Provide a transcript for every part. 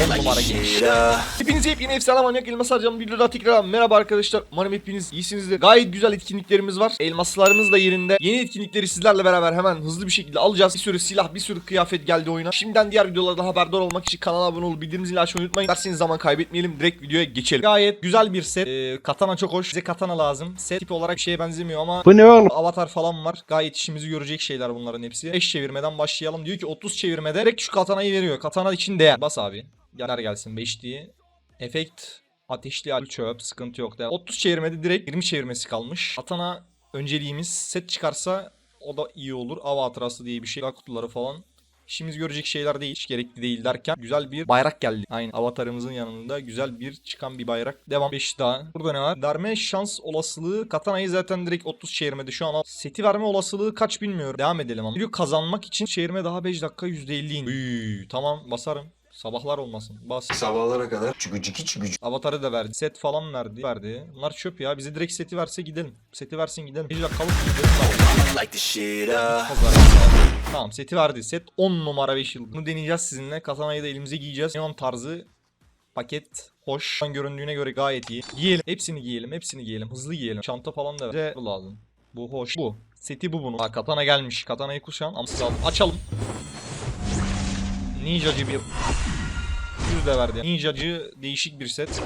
10 numara geliş. Hepinize yepyeni efsane manyak elmas harcam videoda tekrar merhaba arkadaşlar. Umarım hepiniz iyisinizdir. Gayet güzel etkinliklerimiz var. Elmaslarımız da yerinde. Yeni etkinlikleri sizlerle beraber hemen hızlı bir şekilde alacağız. Bir sürü silah, bir sürü kıyafet geldi oyuna. Şimdiden diğer videolarda haberdar olmak için kanala abone olup bildirim zilini açmayı unutmayın. Derseniz zaman kaybetmeyelim. Direkt videoya geçelim. Gayet güzel bir set. Ee, katana çok hoş. Bize katana lazım. Set tipi olarak şeye benzemiyor ama Bu ne oğlum? avatar falan var. Gayet işimizi görecek şeyler bunların hepsi. 5 çevirmeden başlayalım. Diyor ki 30 çevirmede direkt şu katanayı veriyor. Katana için değer. Bas abi. Gelir gelsin 5 diye. Efekt ateşli al çöp sıkıntı yok. Değer. 30 çevirmede direkt 20 çevirmesi kalmış. Katana önceliğimiz set çıkarsa o da iyi olur. Av hatırası diye bir şey. Daha kutuları falan. İşimiz görecek şeyler değil. Hiç gerekli değil derken güzel bir bayrak geldi. Aynı avatarımızın yanında güzel bir çıkan bir bayrak. Devam 5 daha. Burada ne var? Verme şans olasılığı. Katana'yı zaten direkt 30 çevirmede şu an. Seti verme olasılığı kaç bilmiyorum. Devam edelim ama. Diyor kazanmak için çevirme daha 5 dakika %50 in. Üy, tamam basarım. Sabahlar olmasın. Bas. Sabahlara kadar çükücük çükücük. Avatarı da verdi. Set falan verdi. Verdi. Bunlar çöp ya. Bize direkt seti verse gidelim. Seti versin gidelim. 5 dakikalık gidelim. Tamam. Like the shit up. Pazar. Tamam seti verdi. Set 10 numara 5 yıl. Bunu deneyeceğiz sizinle. Katanayı da elimize giyeceğiz. Neon tarzı paket hoş. Şu an göründüğüne göre gayet iyi. Giyelim. Hepsini giyelim. Hepsini giyelim. Hızlı giyelim. Çanta falan da bize bu lazım. Bu hoş. Bu. Seti bu bunun. Ha, katana gelmiş. Katanayı kuşan. Ama. Açalım. Ninjacı bir... 100 de verdi. Ninjacı değişik bir set.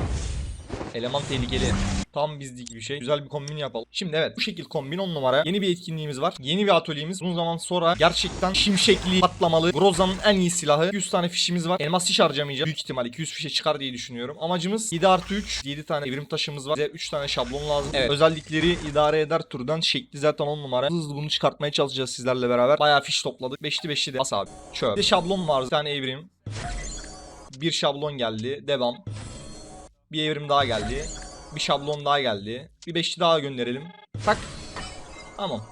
Eleman tehlikeli. Tam bizlik bir şey. Güzel bir kombin yapalım. Şimdi evet bu şekil kombin 10 numara. Yeni bir etkinliğimiz var. Yeni bir atölyemiz. Uzun zaman sonra gerçekten şimşekli patlamalı. Groza'nın en iyi silahı. 100 tane fişimiz var. Elmas hiç harcamayacağız. Büyük ihtimal 200 fişe çıkar diye düşünüyorum. Amacımız 7 artı 3. 7 tane evrim taşımız var. Bize 3 tane şablon lazım. Evet. Özellikleri idare eder turdan. Şekli zaten 10 numara. Hızlı bunu çıkartmaya çalışacağız sizlerle beraber. Bayağı fiş topladık. 5'li 5'li de bas abi. Çöp. Bir de şablon var. Bir tane evrim. Bir şablon geldi. Devam. Bir evrim daha geldi. Bir şablon daha geldi. Bir beşli daha gönderelim. Tak. Tamam.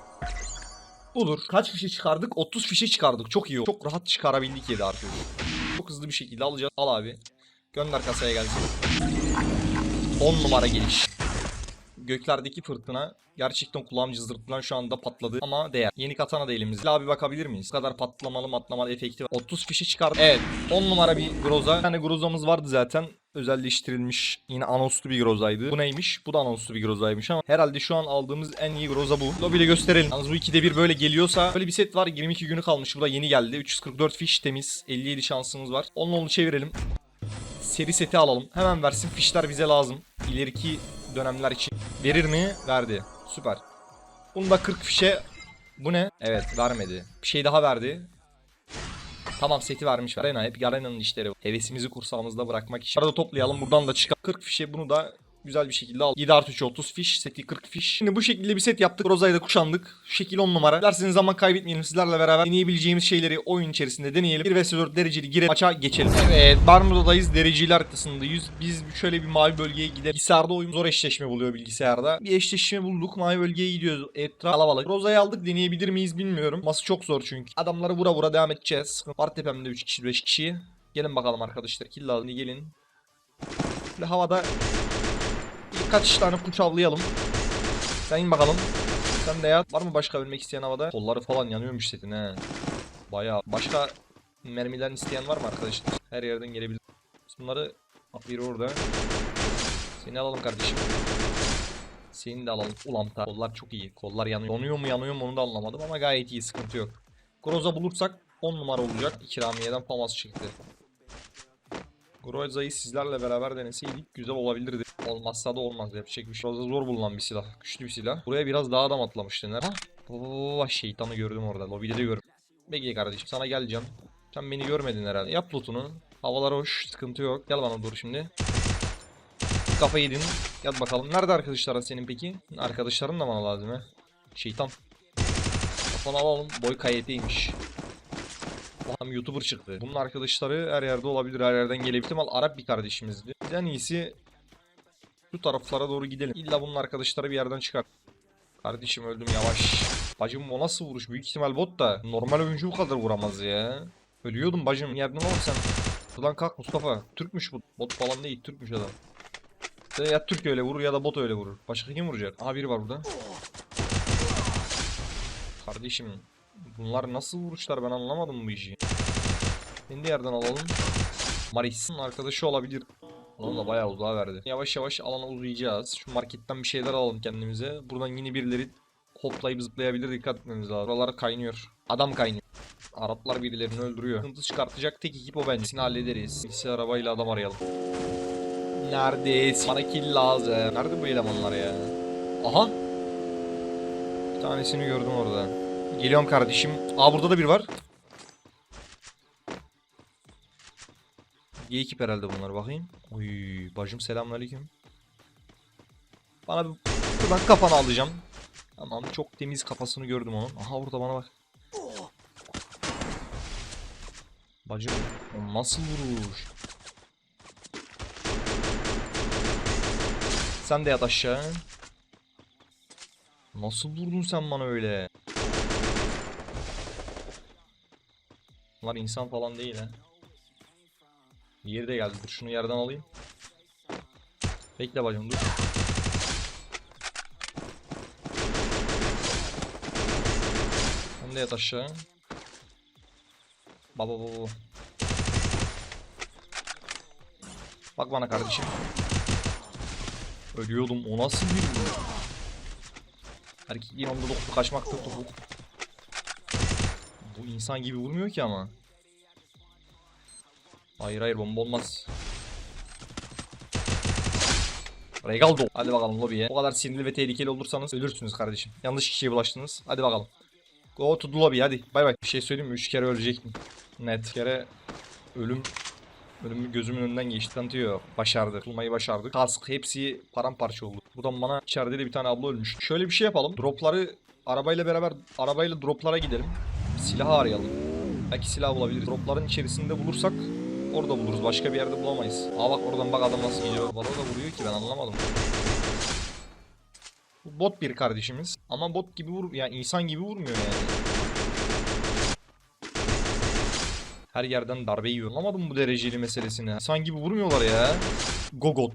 Olur. Kaç fişe çıkardık? 30 fişe çıkardık. Çok iyi. Çok rahat çıkarabildik 7 artı. Çok hızlı bir şekilde alacağız. Al abi. Gönder kasaya gelsin. 10 numara geliş. Göklerdeki fırtına gerçekten kulağım cızırtılan şu anda patladı ama değer. Yeni katana da elimizde. Abi bakabilir miyiz? Bu kadar patlamalı matlamalı efekti var. 30 fişi çıkardı. Evet 10 numara bir groza. Bir tane grozamız vardı zaten. Özelleştirilmiş yine anonslu bir grozaydı. Bu neymiş? Bu da anonslu bir grozaymış ama herhalde şu an aldığımız en iyi groza bu. Lobby'de gösterelim. Yalnız bu ikide bir böyle geliyorsa böyle bir set var 22 günü kalmış. Bu da yeni geldi. 344 fiş temiz. 57 şansımız var. Onunla onu çevirelim. Seri seti alalım. Hemen versin. Fişler bize lazım. İleriki dönemler için. Verir mi? Verdi. Süper. Bunu da 40 fişe... Bu ne? Evet vermedi. Bir şey daha verdi. Tamam seti vermiş. Arena hep Arena'nın işleri. Hevesimizi kursağımızda bırakmak için. Arada toplayalım buradan da çıkar. 40 fişe bunu da güzel bir şekilde al. 7 artı 3 30 fiş. Seti 40 fiş. Şimdi bu şekilde bir set yaptık. Roza'yı da kuşandık. Şekil 10 numara. Derseniz zaman kaybetmeyelim. Sizlerle beraber deneyebileceğimiz şeyleri oyun içerisinde deneyelim. 1 vs 4 dereceli girelim. Maça geçelim. Evet. Barmuda'dayız. Dereceli haritasındayız. Biz şöyle bir mavi bölgeye gidelim. Bilgisayarda oyun zor eşleşme buluyor bilgisayarda. Bir eşleşme bulduk. Mavi bölgeye gidiyoruz. Etraf kalabalık. Roza'yı aldık. Deneyebilir miyiz bilmiyorum. Ması çok zor çünkü. Adamları vura vura devam edeceğiz. Var tepemde 3 kişi 5 kişi. Gelin bakalım arkadaşlar. Kill alın gelin. Böyle havada birkaç tane kuş avlayalım. Sen in bakalım. Sen de yat. Var mı başka ölmek isteyen havada? Kolları falan yanıyormuş setin he. Bayağı. Başka mermilerini isteyen var mı arkadaşlar? Her yerden gelebilir. Bunları Bak biri orada. Seni alalım kardeşim. Seni de alalım. Ulan ta. Kollar çok iyi. Kollar yanıyor. Yanıyor mu yanıyor mu onu da anlamadım ama gayet iyi. Sıkıntı yok. Groza bulursak 10 numara olacak. İkramiyeden famas çıktı. Groza'yı sizlerle beraber deneseydik güzel olabilirdi. Olmazsa da olmaz. Yapacak bir şey. Groza zor bulunan bir silah. Güçlü bir silah. Buraya biraz daha adam atlamıştı. Ha? Oo, şeytanı gördüm orada. Lobide de gördüm. Bekle kardeşim sana geleceğim. Sen beni görmedin herhalde. Yap lootunu. Havalar hoş. Sıkıntı yok. Gel bana dur şimdi. Kafa yedin. Gel bakalım. Nerede arkadaşların senin peki? Arkadaşların da bana lazım he. Şeytan. Kafanı alalım. Boy kayetiymiş. Adam YouTuber çıktı. Bunun arkadaşları her yerde olabilir. Her yerden gelebilir. İhtimal Arap bir kardeşimizdi. Biz en iyisi şu taraflara doğru gidelim. İlla bunun arkadaşları bir yerden çıkar. Kardeşim öldüm yavaş. Bacım o nasıl vuruş? Büyük ihtimal bot da. Normal oyuncu bu kadar vuramaz ya. Ölüyordum bacım. Yerden oğlum sen. Buradan kalk Mustafa. Türkmüş bu. Bot falan değil. Türkmüş adam. Ya Türk öyle vurur ya da bot öyle vurur. Başka kim vuracak? Aha biri var burada. Kardeşim. Bunlar nasıl vuruşlar ben anlamadım bu işi. Beni de yerden alalım. Maris'in arkadaşı olabilir. Alan da bayağı uzağa verdi. Yavaş yavaş alana uzayacağız. Şu marketten bir şeyler alalım kendimize. Buradan yine birileri hoplayıp zıplayabilir. Dikkat etmemiz lazım. Buralar kaynıyor. Adam kaynıyor. Araplar birilerini öldürüyor. Sıkıntı çıkartacak tek ekip o bence. Sini hallederiz. Birisi arabayla adam arayalım. Neredesin? Bana kill lazım. Nerede bu elemanlar ya? Aha. Bir tanesini gördüm orada. Geliyorum kardeşim. Aa burada da bir var. İyi ekip herhalde bunlar bakayım. Oy bacım selamünaleyküm. Bana bir buradan kafanı alacağım. Tamam çok temiz kafasını gördüm onun. Aha orada bana bak. Bacım o nasıl vurur? Sen de yat aşağı. Nasıl vurdun sen bana öyle? Bunlar insan falan değil ha. Yeri de geldi. Dur şunu yerden alayım. Bekle bacım dur. Sen de yat aşağı. Baba baba. Bak bana kardeşim. Ölüyordum. O nasıl bir bu? Erkekliğin onda doktu kaçmak çok topuk. Bu insan gibi vurmuyor ki ama. Hayır hayır bomba olmaz. Regaldo. Hadi bakalım lobiye. O kadar sinirli ve tehlikeli olursanız ölürsünüz kardeşim. Yanlış kişiye bulaştınız. Hadi bakalım. Go to the lobby hadi. Bay bay. Bir şey söyleyeyim mi? 3 kere ölecek mi? Net. Bir kere ölüm Ölümü gözümün önünden geçti. Sıkıntı yok. Başardık. Bulmayı başardık. Kask hepsi paramparça oldu. Buradan bana içeride de bir tane abla ölmüş. Şöyle bir şey yapalım. Dropları arabayla beraber arabayla droplara gidelim. Silahı arayalım. Belki silah bulabiliriz. Dropların içerisinde bulursak orada buluruz. Başka bir yerde bulamayız. Aa bak oradan bak adam nasıl gidiyor. Bana da vuruyor ki ben anlamadım. Bu bot bir kardeşimiz. Ama bot gibi vur yani insan gibi vurmuyor yani. Her yerden darbe yiyor. Anlamadım bu dereceli meselesini. İnsan gibi vurmuyorlar ya. Gogot.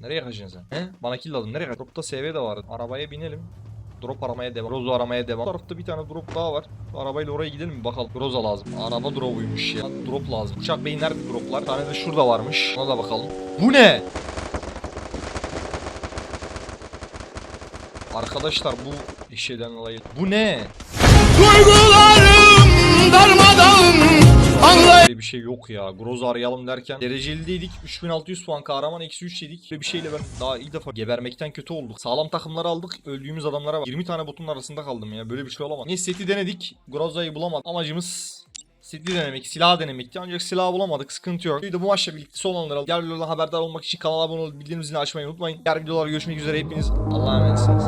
Nereye kaçacaksın sen? He? Bana kill aldın. Nereye kaçacaksın? Dropta SV de var. Arabaya binelim. Drop aramaya devam. Rozo aramaya devam. Bu tarafta bir tane drop daha var. Arabayla oraya gidelim mi bakalım. Groza lazım. Araba drop'uymuş ya. Drop lazım. Uçak beyi nerede droplar? Bir tane de şurada varmış. Ona da bakalım. Bu ne? Arkadaşlar bu eşeden olayı. Bu ne? Böyle bir şey yok ya. Groza arayalım derken derecelideydik. 3600 puan kahraman eksi 3 yedik. Böyle bir şeyle ben daha ilk defa gebermekten kötü olduk. Sağlam takımları aldık. Öldüğümüz adamlara bak. 20 tane botun arasında kaldım ya. Böyle bir şey olamaz. Neyse seti denedik. Groza'yı bulamadık. Amacımız Seti denemek, silah denemekti ancak silah bulamadık, sıkıntı yok. Bir de bu maçla birlikte son alalım. Diğer videolardan haberdar olmak için kanala abone olup bildirim zilini açmayı unutmayın. Diğer videolarda görüşmek üzere hepiniz Allah'a emanetsiniz.